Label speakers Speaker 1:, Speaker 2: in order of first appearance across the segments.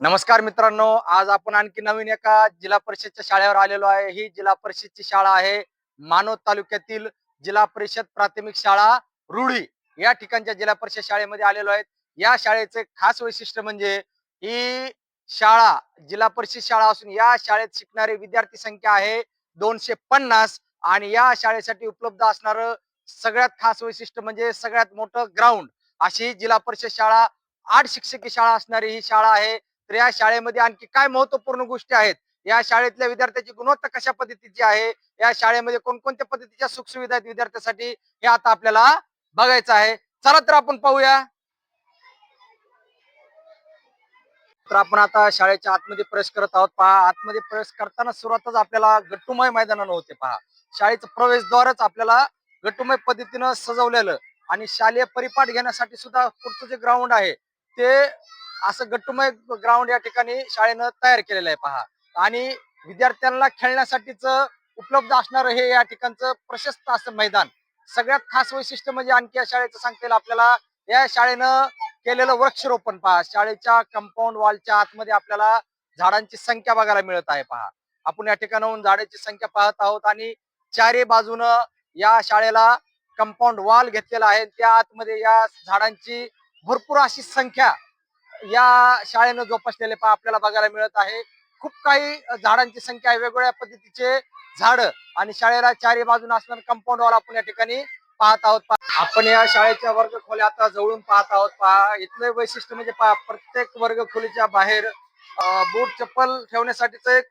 Speaker 1: नमस्कार मित्रांनो आज आपण आणखी नवीन एका जिल्हा परिषदच्या शाळेवर आलेलो आहे. ही जिल्हा परिषदची शाळा आहे मानव तालुक्यातील जिल्हा परिषद प्राथमिक शाळा रुडी या ठिकाणच्या जिल्हा परिषद शाळेमध्ये आलेलो आहेत. या शाळेचे खास वैशिष्ट्य म्हणजे ही शाळा जिल्हा परिषद शाळा असून या शाळेत शिकणारे विद्यार्थी संख्या आहे दोनशे पन्नास आणि या शाळेसाठी उपलब्ध असणार सगळ्यात खास वैशिष्ट्य म्हणजे सगळ्यात मोठं ग्राउंड अशी जिल्हा परिषद शाळा. आठ शिक्षकी शाळा असणारी ही शाळा आहे. तर या शाळेमध्ये आणखी काय महत्त्वपूर्ण गोष्टी आहेत? या शाळेतल्या विद्यार्थ्याची गुणवत्ता कशा पद्धतीची आहे? या शाळेमध्ये कोणकोणत्या पद्धतीच्या सुखसुविधा आहेत विद्यार्थ्यासाठी? हे आता आपल्याला बघायचं आहे. चला तर आपण पाहूया. तर आपण आता शाळेच्या आतमध्ये प्रवेश करत आहोत. पहा आतमध्ये प्रवेश करताना सुरुवातच आपल्याला गट्टुमय मैदानानं होते पहा. शाळेचं प्रवेशद्वारच आपल्याला गट्टुमय पद्धतीनं सजवलेलं आणि शालेय परिपाठ घेण्यासाठी सुद्धा पुढचं जे ग्राउंड आहे ते असं गट्टुमय ग्राउंड या ठिकाणी शाळेनं तयार केलेलं आहे पहा. आणि विद्यार्थ्यांना खेळण्यासाठीच उपलब्ध असणारं हे या ठिकाणचं प्रशस्त असं मैदान. सगळ्यात खास वैशिष्ट्य म्हणजे आणखी या शाळेचं सांगता येईल आपल्याला. या शाळेनं केलेलं वृक्षरोपण पहा. शाळेच्या कंपाऊंड वॉलच्या आतमध्ये आपल्याला झाडांची संख्या बघायला मिळत आहे पहा. आपण या ठिकाणाहून झाडांची संख्या पाहत आहोत आणि चारी बाजूनं या शाळेला कंपाऊंड वॉल घेतलेला आहे. त्या आतमध्ये या झाडांची भरपूर अशी संख्या या शाळेनं जोपासलेले पहा आपल्याला बघायला मिळत आहे. खूप काही झाडांची संख्या आहे. वेगवेगळ्या पद्धतीचे झाड आणि शाळेला चारी बाजून असणार कंपाऊंड वॉल आपण या ठिकाणी पाहत आहोत. पहा. आपण या शाळेच्या वर्ग खोल्या आता जवळून पाहत आहोत. पहा इथलं वैशिष्ट्य म्हणजे पहा प्रत्येक वर्ग खोलीच्या बाहेर बूट चप्पल ठेवण्यासाठीच एक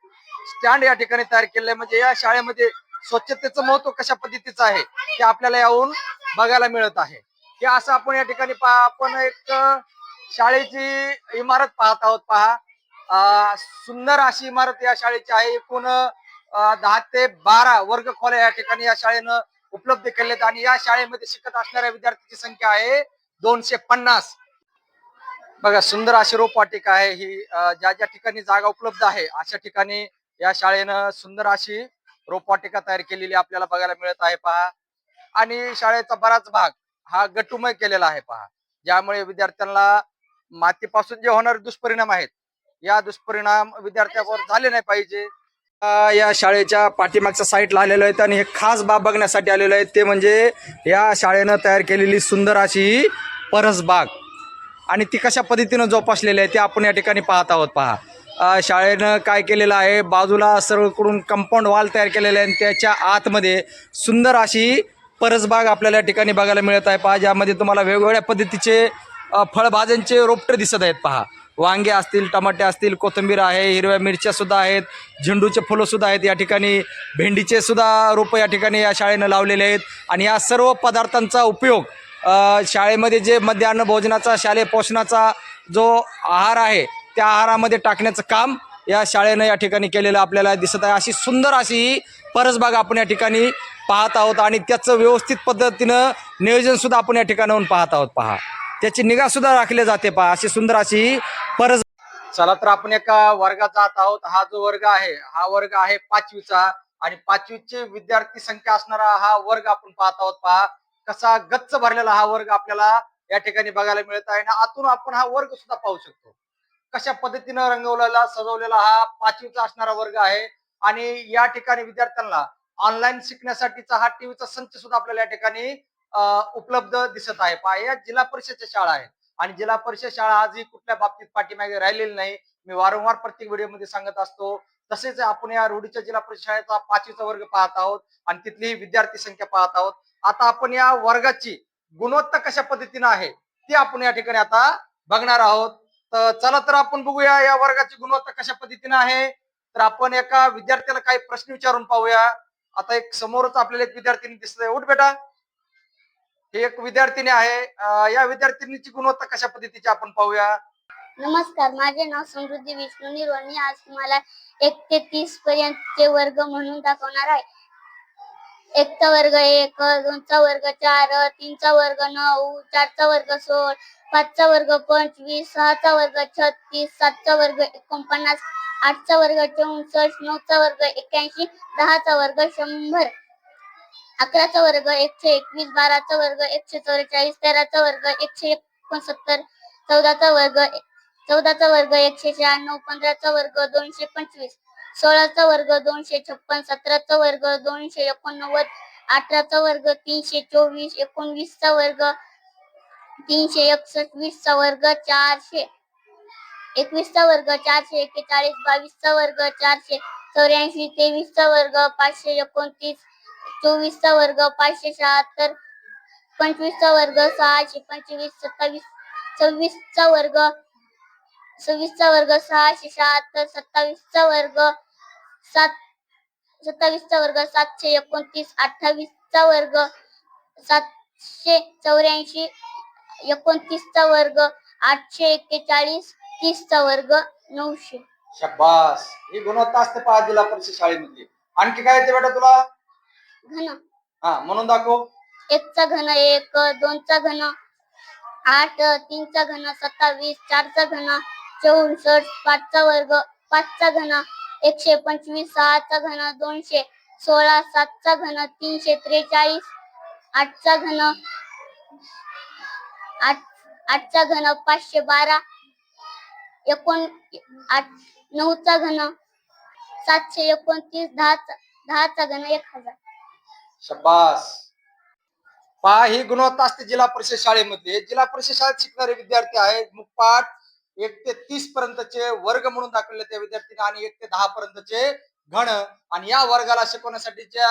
Speaker 1: स्टँड या ठिकाणी तयार केलेलं आहे. म्हणजे या शाळेमध्ये स्वच्छतेचं महत्त्व कशा पद्धतीचं आहे ते आपल्याला याहून बघायला मिळत आहे. हे असं आपण या ठिकाणी पहा आपण एक शाळेची इमारत पाहत आहोत पहा. अं, सुंदर अशी इमारत या शाळेची आहे. एकूण दहा ते बारा वर्ग खोल्या या ठिकाणी या शाळेनं उपलब्ध केलेत आणि या शाळेमध्ये शिकत असणाऱ्या विद्यार्थ्यांची संख्या आहे दोनशे पन्नास. बघा सुंदर अशी रोपवाटिका आहे ही. ज्या ज्या ठिकाणी जागा उपलब्ध आहे अशा ठिकाणी या शाळेनं सुंदर अशी रोपवाटिका तयार केलेली आपल्याला बघायला मिळत आहे पहा. आणि शाळेचा बराच भाग हा गटुमय केलेला आहे पहा. ज्यामुळे विद्यार्थ्यांना मातीपासून जे होणारे दुष्परिणाम आहेत या दुष्परिणाम विद्यार्थ्यावर झाले नाही पाहिजे. या शाळेच्या पाठीमागच्या साईटला आलेलो आहेत आणि हे खास बाब बघण्यासाठी आलेलो आहे ते म्हणजे या शाळेनं तयार केलेली सुंदर अशी परसबाग आणि ती कशा पद्धतीनं जोपासलेली आहे ते आपण या ठिकाणी पाहत आहोत. पहा. शाळेनं काय केलेलं आहे बाजूला सर्वकडून कंपाऊंड वॉल तयार केलेलं आहे आणि त्याच्या आतमध्ये सुंदर अशी परसबाग आपल्याला या ठिकाणी बघायला मिळत आहे. पहा ज्यामध्ये तुम्हाला वेगवेगळ्या पद्धतीचे फळभाज्यांचे रोपटे दिसत आहेत पहा. वांगे असतील टमाटे असतील कोथिंबीर आहे हिरव्या मिरच्या सुद्धा आहेत झेंडूचे फुलं सुद्धा आहेत या ठिकाणी भेंडीचे सुद्धा रोपं या ठिकाणी या शाळेनं लावलेले आहेत आणि या सर्व पदार्थांचा उपयोग शाळेमध्ये जे मध्यान्न भोजनाचा शालेय पोषणाचा जो आहार आहे त्या आहारामध्ये टाकण्याचं काम या शाळेनं या ठिकाणी केलेलं आपल्याला दिसत आहे. अशी सुंदर अशी ही परसबाग आपण या ठिकाणी पाहत आहोत आणि त्याचं व्यवस्थित पद्धतीनं नियोजनसुद्धा आपण या ठिकाणाहून पाहत आहोत पहा. त्याची निगा सुद्धा राखली जाते पहा. अशी सुंदर अशी ही चला तर आपण एका वर्गात जात आहोत. हा जो वर्ग आहे हा वर्ग आहे पाचवीचा आणि पाचवीची विद्यार्थी संख्या असणारा हा वर्ग आपण पाहत आहोत पहा. कसा गच्च भरलेला हा वर्ग आपल्याला या ठिकाणी बघायला मिळत आहे. आणि आतून आपण हा वर्ग सुद्धा पाहू शकतो. कशा पद्धतीनं रंगवलेला सजवलेला हा पाचवीचा असणारा वर्ग आहे. आणि या ठिकाणी विद्यार्थ्यांना ऑनलाईन शिकण्यासाठीचा हा टीव्हीचा संच सुद्धा आपल्याला या ठिकाणी उपलब्ध दिसत आहे. पहा या जिल्हा परिषदच्या शाळा आहेत. आणि जिल्हा परिषद शाळा आजही कुठल्या बाबतीत पाठीमागे राहिलेली नाही. मी वारंवार प्रत्येक व्हिडिओमध्ये सांगत असतो. तसेच आपण या रूढीच्या जिल्हा परिषद शाळेचा पाचवीचा वर्ग पाहत आहोत आणि तिथली विद्यार्थी संख्या पाहत आहोत. आता आपण या वर्गाची गुणवत्ता कशा पद्धतीनं आहे ती आपण या ठिकाणी आता बघणार आहोत. तर चला तर आपण बघूया या वर्गाची गुणवत्ता कशा पद्धतीनं आहे. तर आपण एका विद्यार्थ्याला काही प्रश्न विचारून पाहूया. आता एक समोरच आपल्याला एक विद्यार्थी दिसतोय. उठ बेटा. ही एक विद्यार्थिनी आहे. अं, या विद्यार्थिनीची गुणवत्ता कशा पद्धतीची आपण पाहूया?
Speaker 2: नमस्कार माझे नाव समृद्धी विष्णू निर्वळ मी आज तुम्हाला एक ते तीस पर्यंतचे वर्ग म्हणून दाखवणार आहे. एकचा वर्ग एक दोनचा वर्ग चार तीनचा वर्ग नऊ चारचा वर्ग सोळ पाचचा वर्ग पंचवीस सहाचा वर्ग छत्तीस सातचा वर्ग एकोणपन्नास आठचा वर्ग चौसष्ट नऊचा वर्ग एक्याऐंशी दहाचा वर्ग शंभर. अकराचा वर्ग एकशे एकवीस बाराचा वर्ग एकशे चौवेचाळीस तेराचा वर्ग एकशे एकोणसत्तर चौदाचा वर्ग चौदाचा वर्ग एकशे शहाण्णव पंधराचा वर्ग दोनशे पंचवीस सोळाचा वर्ग दोनशे छप्पन सतराचा वर्ग दोनशे एकोणनव्वद अठराचा वर्ग तीनशे चोवीस एकोणवीसचा वर्ग तीनशे एकसष्ट वीसचा वर्ग चारशे एकवीसचा वर्ग चारशे एक्केचाळीस बावीसचा वर्ग चारशे चौऱ्याऐंशी तेवीसचा वर्ग पाचशे एकोणतीस चोवीसचा वर्ग पाचशे शहात्तर पंचवीसचा वर्ग सहाशे पंचवीस सत्तावीस सव्वीसचा वर्ग सव्वीसचा वर्ग सहाशे शहात्तर सत्तावीसचा वर्ग सात सत्तावीसचा वर्ग सातशे एकोणतीस अठ्ठावीसचा वर्ग सातशे चौऱ्याऐंशी एकोणतीसचा वर्ग आठशे एक्केचाळीस तीसचा वर्ग नऊशे.
Speaker 1: शब्बास ही गुणवत्ता असते पहा जिल्हा परिषद शाळेमध्ये. आणखी काय येते बेटा तुला?
Speaker 2: घन.
Speaker 1: हा म्हणून दाखव.
Speaker 2: एकचा घन एक दोनचा घन आठ तीनचा घन सत्तावीस चारचा घन चौसष्ट पाचचा वर्ग पाचचा घन एकशे पंचवीस सहाचा घन दोनशे सोळा सातचा घन तीनशे त्रेचाळीस आठचा घन आठ आठचा घन पाचशे बारा एकोण आठ नऊचा घन सातशे एकोणतीस दहाचा दहाचा घन एक हजार.
Speaker 1: शब्बास पहा ही गुणवत्ता असते जिल्हा परिषद शाळेमध्ये. जिल्हा परिषद शाळेत शिकणारे विद्यार्थी आहेत मुखपाठ एक ते तीस पर्यंतचे वर्ग म्हणून दाखवले त्या विद्यार्थीने आणि एक ते दहा पर्यंतचे घण आणि या वर्गाला शिकवण्यासाठीच्या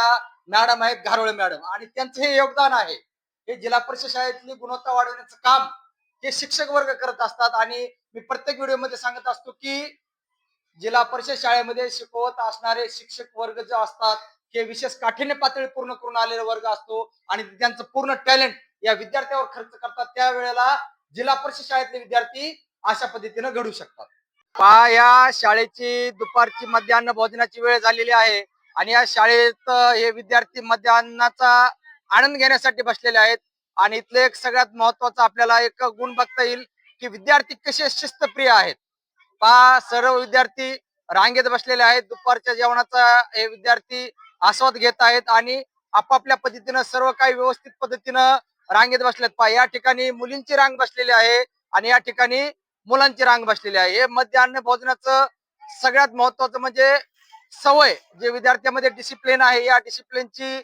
Speaker 1: मॅडम आहेत घारोळे मॅडम. आणि त्यांचं हे योगदान आहे. हे जिल्हा परिषद शाळेतली गुणवत्ता वाढवण्याचं काम हे शिक्षक वर्ग करत असतात. आणि मी प्रत्येक व्हिडिओमध्ये सांगत असतो की जिल्हा परिषद शाळेमध्ये शिकवत असणारे शिक्षक वर्ग जे असतात हे विशेष काठीण्य पातळी पूर्ण करून आलेला वर्ग असतो आणि त्यांचं पूर्ण टॅलेंट या विद्यार्थ्यावर खर्च करतात. त्यावेळेला जिल्हा परिषद शाळेतले विद्यार्थी अशा पद्धतीनं घडू शकतात. पहा या शाळेची दुपारची मध्यान्ह भोजनाची वेळ झालेली आहे आणि या शाळेत हे विद्यार्थी मध्यान्नाचा आनंद घेण्यासाठी बसलेले आहेत आणि इथलं एक सगळ्यात महत्वाचं आपल्याला एक गुण बघता येईल की विद्यार्थी कसे शिस्तप्रिय आहेत. पहा सर्व विद्यार्थी रांगेत बसलेले आहेत. दुपारच्या जेवणाचा हे विद्यार्थी आस्वाद घेत आहेत आणि आपापल्या पद्धतीनं सर्व काही व्यवस्थित पद्धतीनं रांगेत बसल्यात पहा या ठिकाणी मुलींची रांग बसलेली आहे आणि या ठिकाणी मुलांची रांग बसलेली आहे. हे मध्यान्न भोजनाचं सगळ्यात महत्वाचं म्हणजे सवय जे विद्यार्थ्यामध्ये डिसिप्लिन आहे या डिसिप्लिनची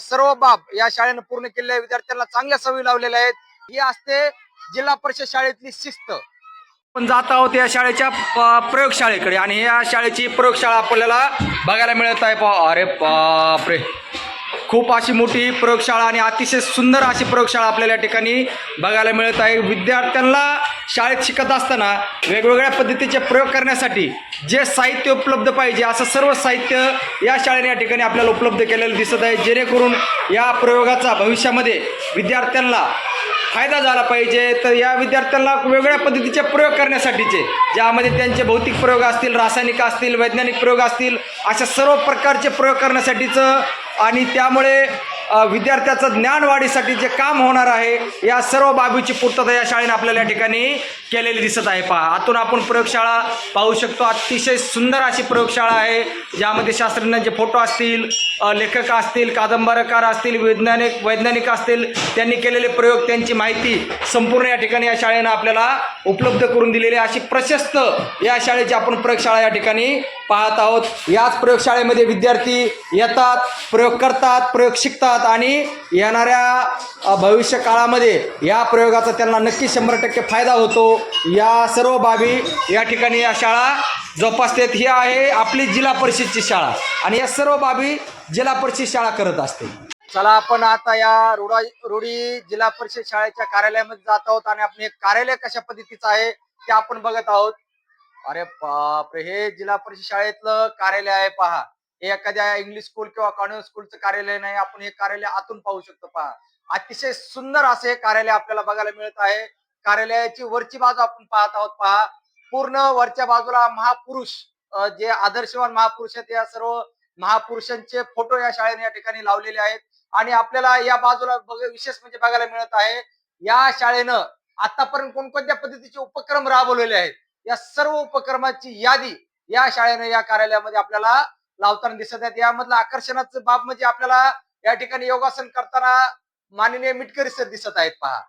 Speaker 1: सर्व बाब या शाळेनं पूर्ण केलेल्या विद्यार्थ्यांना चांगल्या सवयी लावलेल्या आहेत. ही असते जिल्हा परिषद शाळेतली शिस्त. आपण जात आहोत या शाळेच्या प्रयोगशाळेकडे. आणि या शाळेची प्रयोगशाळा आपल्याला बघायला मिळत आहे पा अरे बापरे. खूप अशी मोठी प्रयोगशाळा आणि अतिशय सुंदर अशी प्रयोगशाळा आपल्याला या ठिकाणी बघायला मिळत आहे. विद्यार्थ्यांना शाळेत शिकत असताना वेगवेगळ्या पद्धतीचे प्रयोग करण्यासाठी जे साहित्य उपलब्ध पाहिजे असं सर्व साहित्य या शाळेने या ठिकाणी आपल्याला उपलब्ध केलेलं दिसत आहे. जेणेकरून या प्रयोगाचा भविष्यामध्ये विद्यार्थ्यांना फायदा झाला पाहिजे. तर या विद्यार्थ्यांना वेगवेगळ्या पद्धतीचे प्रयोग करण्यासाठीचे ज्यामध्ये त्यांचे भौतिक प्रयोग असतील रासायनिक असतील वैज्ञानिक प्रयोग असतील अशा सर्व प्रकारचे प्रयोग करण्यासाठीचं आणि त्यामुळे विद्यार्थ्याचं ज्ञान वाढीसाठी जे काम होणार आहे या सर्व बाबीची पूर्तता या शाळेने आपल्याला या ठिकाणी केलेली दिसत आहे. पहा आतून आपण प्रयोगशाळा पाहू शकतो. अतिशय सुंदर अशी प्रयोगशाळा आहे ज्यामध्ये शास्त्रज्ञांचे फोटो असतील लेखक असतील कादंबरकार असतील वैज्ञानिक वैज्ञानिक असतील त्यांनी केलेले प्रयोग त्यांची माहिती संपूर्ण या ठिकाणी या शाळेनं आपल्याला उपलब्ध करून दिलेली अशी प्रशस्त या शाळेची आपण प्रयोगशाळा या ठिकाणी पाहत आहोत. याच प्रयोगशाळेमध्ये विद्यार्थी येतात प्रयोग करतात प्रयोग शिकतात आणि येणाऱ्या भविष्य काळामध्ये या प्रयोगाचा त्यांना नक्की शंभर टक्के फायदा होतो. या सर्व बाबी या ठिकाणी या शाळा जोपासतात. ही आहे आपली जिल्हा परिषदची शाळा आणि या सर्व बाबी जिल्हा परिषद शाळा करत असते. चला आपण आता या रुडा रुडी जिल्हा परिषद शाळेच्या कार्यालयामध्ये जात आहोत आणि आपण कार्यालय कशा पद्धतीचं आहे ते आपण बघत आहोत. अरे बापरे हे जिल्हा परिषद शाळेतलं कार्यालय आहे पहा. हे एखाद्या इंग्लिश स्कूल किंवा कॉन्व्हेंट स्कूलचं कार्यालय नाही आपण हे कार्यालय आतून पाहू शकतो पहा. अतिशय सुंदर असे हे कार्यालय आपल्याला बघायला मिळत आहे. कार्यालयाची वरची बाजू आपण पाहत आहोत. पहा पूर्ण वरच्या बाजूला महापुरुष जे आदर्शवान महापुरुष आहेत या सर्व महापुरुषांचे फोटो या शाळेने या ठिकाणी लावलेले आहेत. आणि आपल्याला या बाजूला विशेष म्हणजे बघायला मिळत आहे या शाळेनं आतापर्यंत कोणकोणत्या पद्धतीचे उपक्रम राबवलेले आहेत? या सर्व उपक्रमाची यादी या शाळेनं या कार्यालयामध्ये आपल्याला लावताना दिसत आहेत. यामधलं आकर्षणाचं बाब म्हणजे आपल्याला या ठिकाणी योगासन करताना माननीय मिटकरी सर दिसत आहेत पहा.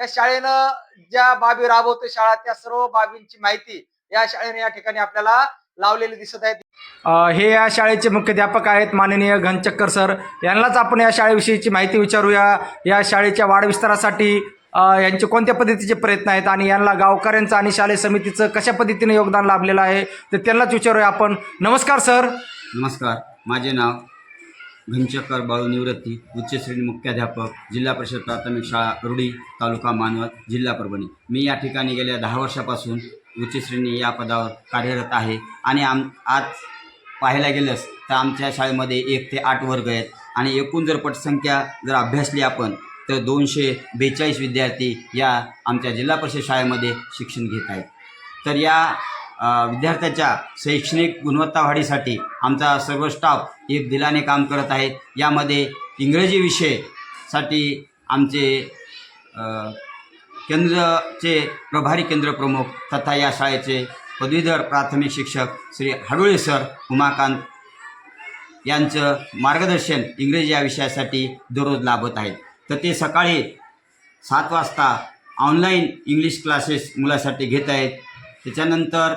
Speaker 1: या शाळेनं ज्या बाबी राबवते शाळा त्या सर्व बाबींची माहिती या शाळेने या ठिकाणी आपल्याला लावलेली दिसत आहे. हे या शाळेचे मुख्याध्यापक आहेत माननीय घनचक्कर सर. यांनाच आपण या शाळेविषयीची माहिती विचारूया. या शाळेच्या वाढविस्तारासाठी अ, यांचे कोणत्या पद्धतीचे प्रयत्न आहेत आणि यांना गावकऱ्यांचं आणि शालेय समितीचं कशा पद्धतीने योगदान लाभलेलं आहे तर त्यांनाच विचारूया आपण. नमस्कार सर.
Speaker 3: नमस्कार. माझे नाव घनचक्कर बाळू निवृत्ती उच्च श्रेणी मुख्याध्यापक जिल्हा परिषद प्राथमिक शाळा रुडी तालुका मानवत जिल्हा परभणी. मी या ठिकाणी गेल्या दहा वर्षापासून उच्च श्रेणी या पदावर कार्यरत आहे आणि आम आज पाहायला गेलंच तर आमच्या शाळेमध्ये एक ते आठ वर्ग आहेत आणि एकूण जर पटसंख्या जर अभ्यासली आपण तर दोनशे बेचाळीस विद्यार्थी या आमच्या जिल्हा परिषद शाळेमध्ये शिक्षण घेत आहेत. तर या विद्यार्थ्याच्या शैक्षणिक गुणवत्ता वाढीसाठी आमचा सर्व स्टाफ एक दिलाने काम करत आहेत. यामध्ये इंग्रजी विषयसाठी आमचे केंद्रचे प्रभारी केंद्र प्रमुख तथा या शाळेचे पदवीधर प्राथमिक शिक्षक श्री हाडोळे सर उमाकांत यांचं मार्गदर्शन इंग्रजी या विषयासाठी दररोज लाभत आहेत. तर ते सकाळी सात वाजता ऑनलाईन इंग्लिश क्लासेस मुलासाठी घेत आहेत. त्याच्यानंतर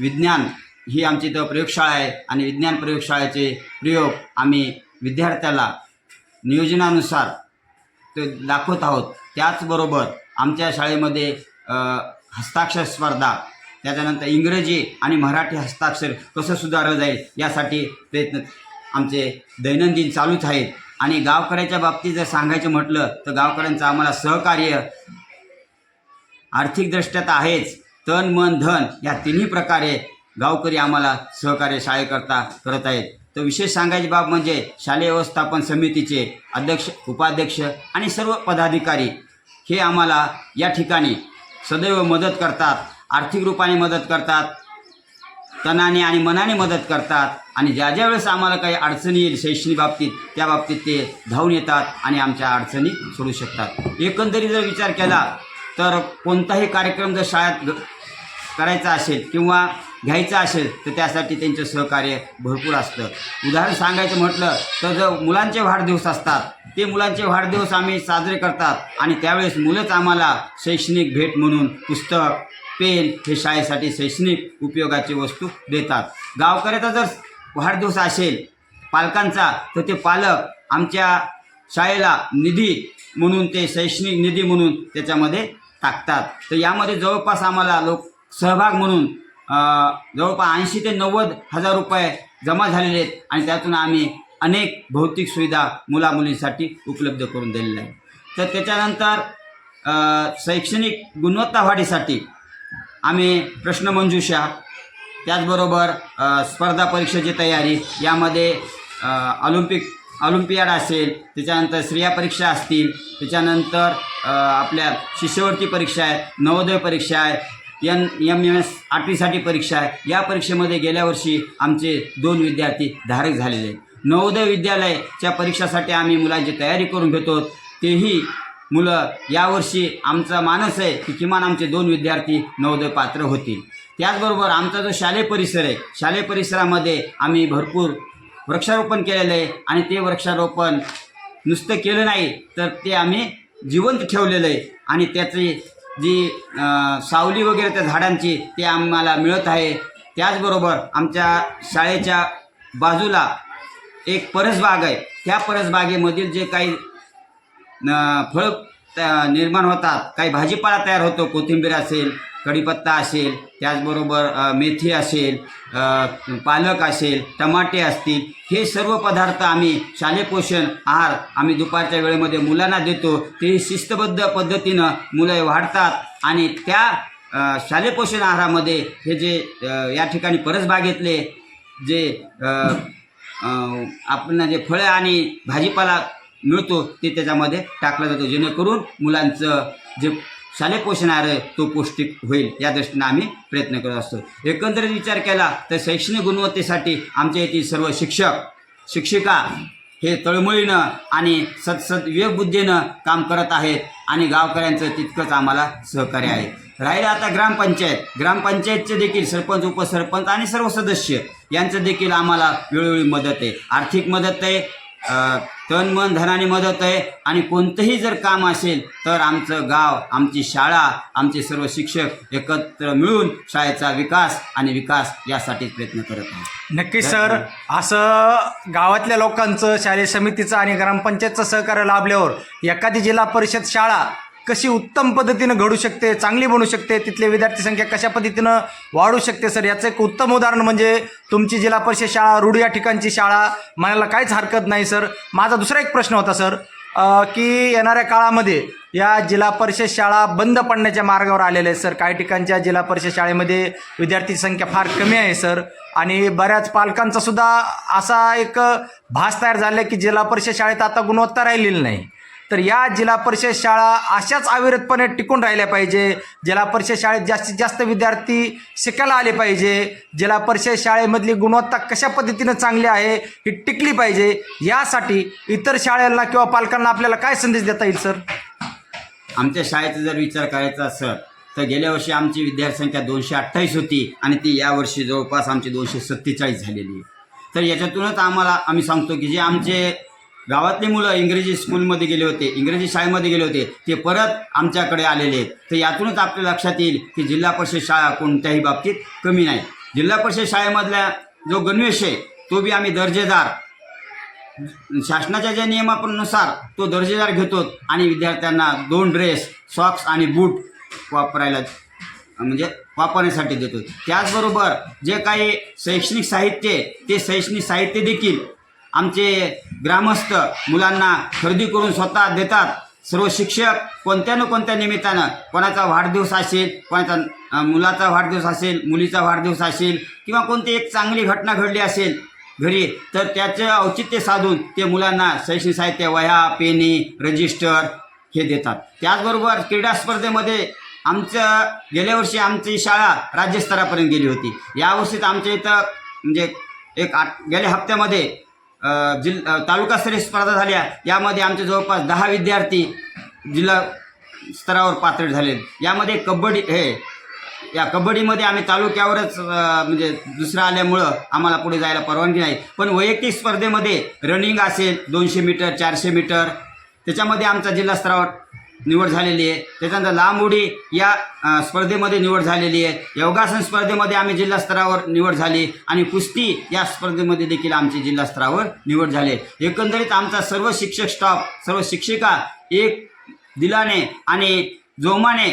Speaker 3: विज्ञान ही आमची इथं प्रयोगशाळा आहे आणि विज्ञान प्रयोगशाळेचे प्रयोग आम्ही विद्यार्थ्याला नियोजनानुसार ते दाखवत आहोत. त्याचबरोबर आमच्या शाळेमध्ये हस्ताक्षर स्पर्धा त्याच्यानंतर इंग्रजी आणि मराठी हस्ताक्षर कसं सुधारलं जाईल यासाठी प्रयत्न आमचे दैनंदिन चालूच आहेत. आणि गावकऱ्याच्या बाबतीत जर सांगायचं म्हटलं तर गावकऱ्यांचं आम्हाला सहकार्य आर्थिकदृष्ट्या तर आहेच तन मन धन या तिन्ही प्रकारे गावकरी आम्हाला सहकार्य शाळेकरता करत आहेत. तर विशेष सांगायची बाब म्हणजे शालेय व्यवस्थापन समितीचे अध्यक्ष उपाध्यक्ष आणि सर्व पदाधिकारी हे आम्हाला या ठिकाणी सदैव मदत करतात आर्थिक रूपाने मदत करतात तनाने आणि मनाने मदत करतात आणि ज्या ज्या वेळेस आम्हाला काही अडचणी येईल शैक्षणिक बाबतीत त्या बाबतीत ते धावून येतात आणि आमच्या अडचणी सोडू शकतात. एकंदरीत जर विचार केला तर कोणताही कार्यक्रम जर शाळेत ग- करायचा असेल किंवा घ्यायचा असेल तर त्यासाठी त्यांचं सहकार्य भरपूर असतं. उदाहरण सांगायचं म्हटलं तर जर मुलांचे वाढदिवस असतात ते मुलांचे वाढदिवस आम्ही साजरे करतात आणि त्यावेळेस मुलंच आम्हाला शैक्षणिक भेट म्हणून पुस्तक पेन हे शाळेसाठी शैक्षणिक उपयोगाची वस्तू देतात. गावकऱ्याचा जर वाढदिवस असेल पालकांचा तर ते पालक आमच्या शाळेला निधी म्हणून ते शैक्षणिक निधी म्हणून त्याच्यामध्ये टाकतात. तर यामध्ये जवळपास आम्हाला लोक सहभाग म्हणून जवळपास ऐंशी ते नव्वद हजार रुपये जमा झालेले आहेत आणि त्यातून आम्ही अनेक भौतिक सुविधा मुलामुलींसाठी उपलब्ध करून दिलेल्या आहेत. तर त्याच्यानंतर शैक्षणिक गुणवत्ता वाढीसाठी आम्ही प्रश्नमंजुषा त्याचबरोबर स्पर्धा परीक्षेची तयारी यामध्ये ऑलिम्पिक ऑलिम्पियाड असेल त्याच्यानंतर स्त्रिया परीक्षा असतील त्याच्यानंतर आपल्या शिष्यवृत्ती परीक्षा आहे नवोदय परीक्षा आहे एन एम एम एस आठवीसाठी परीक्षा आहे. या परीक्षेमध्ये गेल्या वर्षी आमचे दोन विद्यार्थी धारक झालेले आहेत. नवोदय विद्यालयाच्या परीक्षासाठी आम्ही मुलांची तयारी करून घेतो. तेही मुलं यावर्षी आमचा मानस आहे की किमान आमचे दोन विद्यार्थी नवोदय पात्र होतील. त्याचबरोबर आमचा जो शालेय परिसर आहे शालेय परिसरामध्ये आम्ही भरपूर वृक्षारोपण केलेलं आहे आणि ते वृक्षारोपण नुसतं केलं नाही तर ते आम्ही जिवंत ठेवलेलं आहे. आणि त्याची जी सावली वगैरे त्या झाडांची ते आम्हाला मिळत आहे. त्याचबरोबर आमच्या शाळेच्या बाजूला एक परसबाग आहे. त्या परसबागेमधील जे काही फळ त- निर्माण होतात काही भाजीपाला तयार होतो कोथिंबीर असेल कढीपत्ता असेल त्याचबरोबर मेथी असेल पालक असेल टमाटे असतील हे सर्व पदार्थ आम्ही शालेय पोषण आहार आम्ही दुपारच्या वेळेमध्ये मुलांना देतो. ते शिस्तबद्ध पद्धतीनं मुलं वाढतात आणि त्या शालेय पोषण आहारामध्ये हे जे या ठिकाणी परसबागेतले जे आपण जे फळं आणि भाजीपाला मिळतो ते त्याच्यामध्ये टाकला जातो. जेणेकरून मुलांचं जे शालेय पोषण तो पौष्टिक होईल या दृष्टीने आम्ही प्रयत्न करत असतो. एकंदरीत विचार केला तर शैक्षणिक गुणवत्तेसाठी आमच्या येथील सर्व शिक्षक शिक्षिका हे तळमळीनं आणि सतसत काम करत आहेत आणि गावकऱ्यांचं तितकंच आम्हाला सहकार्य आहे. राहिलं आता ग्रामपंचायत. ग्रामपंचायतचे देखील सरपंच उपसरपंच आणि सर्व सदस्य यांचं देखील आम्हाला वेळोवेळी मदत आहे. आर्थिक मदत आहे तन मन धनाने मदत आहे. आणि कोणतंही जर काम असेल तर आमचं गाव आमची शाळा आमचे सर्व शिक्षक एकत्र मिळून शाळेचा विकास आणि विकास यासाठी प्रयत्न करत आहेत.
Speaker 1: नक्कीच सर. असं गावातल्या लोकांचं शालेय समितीचं आणि ग्रामपंचायतचं सहकार्य लाभल्यावर एखादी जिल्हा परिषद शाळा कशी उत्तम पद्धतीनं घडू शकते चांगली बनू शकते तिथले विद्यार्थी संख्या कशा पद्धतीनं वाढू शकते सर? याचं एक उत्तम उदाहरण म्हणजे तुमची जिल्हा परिषद शाळा रुड या ठिकाणची शाळा. म्हणायला काहीच हरकत नाही सर. माझा दुसरा एक प्रश्न होता सर की येणाऱ्या काळामध्ये या जिल्हा परिषद शाळा बंद पडण्याच्या मार्गावर आलेल्या आहेत सर. काही ठिकाणच्या जिल्हा परिषद शाळेमध्ये विद्यार्थी संख्या फार कमी आहे सर. आणि बऱ्याच पालकांचा सुद्धा असा एक भास तयार झाला की जिल्हा परिषद शाळेत आता गुणवत्ता राहिलेली नाही. तर या जिल्हा परिषद शाळा अशाच अविरतपणे टिकून राहिल्या पाहिजे. जिल्हा परिषद शाळेत जास्तीत जास्त विद्यार्थी शिकायला आले पाहिजे. जिल्हा परिषद शाळेमधली गुणवत्ता कशा पद्धतीनं चांगली आहे ही टिकली पाहिजे. यासाठी इतर शाळेला किंवा पालकांना आपल्याला काय संदेश देता येईल सर?
Speaker 3: आमच्या शाळेचा जर विचार करायचा असेल तर गेल्या वर्षी आमची विद्यार्थ्यांच्या दोनशे अठ्ठावीस होती आणि ती यावर्षी जवळपास आमची दोनशे सत्तेचाळीस झालेली आहे. तर याच्यातूनच आम्हाला आम्ही सांगतो की जे आमचे गावातले मुलं इंग्रजी स्कूलमध्ये गेले होते इंग्रजी शाळेमध्ये गेले होते ते परत आमच्याकडे आलेले आहेत. तर यातूनच आपल्या लक्षात येईल की जिल्हा परिषद शाळा कोणत्याही बाबतीत कमी नाही. जिल्हा परिषद शाळेमधला जो गणवेश आहे तो बी आम्ही दर्जेदार. शासनाच्या ज्या नियमानुसार तो दर्जेदार घेतो आणि विद्यार्थ्यांना दोन ड्रेस सॉक्स आणि बूट वापरायला म्हणजे वापरण्यासाठी देतो. त्याचबरोबर जे काही शैक्षणिक साहित्य ते शैक्षणिक साहित्य देखील आमचे ग्रामस्थ मुलांना खरेदी करून स्वतः देतात. सर्व शिक्षक कोणत्या न कोणत्या निमित्तानं कोणाचा वाढदिवस असेल कोणाचा मुलाचा वाढदिवस असेल मुलीचा वाढदिवस असेल किंवा कोणती एक चांगली घटना घडली असेल घरी तर त्याचं औचित्य साधून ते मुलांना शैक्षणिक साहित्य वह्या पेनी रजिस्टर हे देतात. त्याचबरोबर क्रीडा स्पर्धेमध्ये आमचं गेल्या वर्षी आमची शाळा राज्यस्तरापर्यंत गेली होती. यावर्षी तर आमच्या इथं म्हणजे एक आठ गेल्या हप्त्यामध्ये जिल तालुकास्तरीय स्पर्धा झाल्या. यामध्ये आमचे जवळपास दहा विद्यार्थी जिल्हा स्तरावर पात्र झाले. यामध्ये कबड्डी हे या कबड्डीमध्ये आम्ही तालुक्यावरच म्हणजे दुसरं आल्यामुळं आम्हाला पुढे जायला परवानगी नाही. पण वैयक्तिक स्पर्धेमध्ये रनिंग असेल दोनशे मीटर चारशे मीटर त्याच्यामध्ये आमचा जिल्हा स्तरावर निवड झालेली आहे. त्याच्यानंतर लांब उडी या स्पर्धेमध्ये निवड झालेली आहे. योगासन स्पर्धेमध्ये आम्ही जिल्हा स्तरावर निवड झाली आणि कुस्ती या स्पर्धेमध्ये देखील आमची जिल्हा स्तरावर निवड झाली एकंदरीत आमचा सर्व शिक्षक स्टाफ सर्व शिक्षिका एक दिलाने आणि जोमाने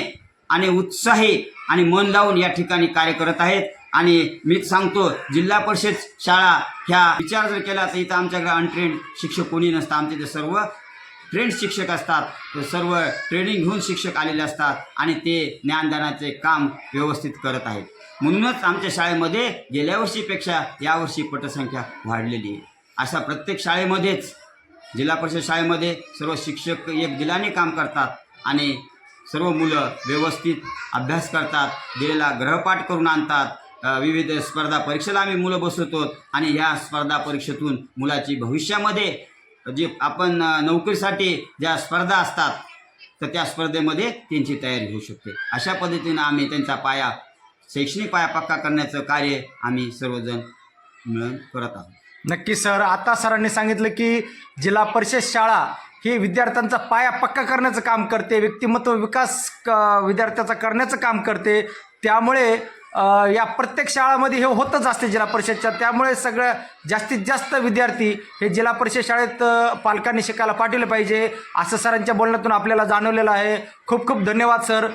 Speaker 3: आणि उत्साही आणि मन लावून या ठिकाणी कार्य करत आहेत. आणि मीच सांगतो जिल्हा परिषद शाळा ह्या विचार जर केला तर इथं आमच्याकडे अनट्रेंड शिक्षक कोणी नसतं. आमचे ते सर्व ट्रेंड शिक्षक असतात ते सर्व ट्रेनिंग घेऊन शिक्षक आलेले असतात आणि ते ज्ञानदानाचे काम व्यवस्थित करत आहेत. म्हणूनच आमच्या शाळेमध्ये गेल्या वर्षीपेक्षा यावर्षी पटसंख्या वाढलेली आहे. अशा प्रत्येक शाळेमध्येच जिल्हा परिषद शाळेमध्ये सर्व शिक्षक एक दिलाने काम करतात आणि सर्व मुलं व्यवस्थित अभ्यास करतात दिलेला ग्रहपाठ करून आणतात. विविध स्पर्धा परीक्षेला आम्ही मुलं बसवतो आणि ह्या स्पर्धा परीक्षेतून मुलाची भविष्यामध्ये जे आपण नोकरीसाठी ज्या स्पर्धा असतात तर त्या स्पर्धेमध्ये त्यांची तयारी होऊ शकते. अशा पद्धतीनं आम्ही त्यांचा पाया शैक्षणिक पाया पक्का करण्याचं कार्य आम्ही सर्वजण मिळून करत आहोत.
Speaker 1: नक्की सर. आता सरांनी सांगितलं की जिल्हा परिषद शाळा ही विद्यार्थ्यांचा पाया पक्का करण्याचं काम करते व्यक्तिमत्व विकास क- विद्यार्थ्याचा करण्याचं काम करते. त्यामुळे या प्रत्येक शाळामध्ये हे होतच असते जिल्हा परिषदच्या. त्यामुळे सगळ्या जास्तीत जास्त विद्यार्थी हे जिल्हा परिषद शाळेत पालकांनी शिकायला पाठवलं पाहिजे असं सरांच्या बोलण्यातून आपल्याला जाणवलेलं आहे. खूप खूप धन्यवाद सर.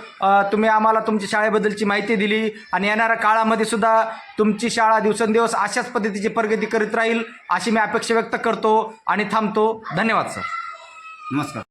Speaker 1: तुम्ही आम्हाला तुमच्या शाळेबद्दलची माहिती दिली आणि येणाऱ्या काळामध्ये सुद्धा तुमची शाळा दिवसेंदिवस अशाच पद्धतीची प्रगती करीत राहील अशी मी अपेक्षा व्यक्त करतो आणि थांबतो. धन्यवाद सर.
Speaker 3: नमस्कार.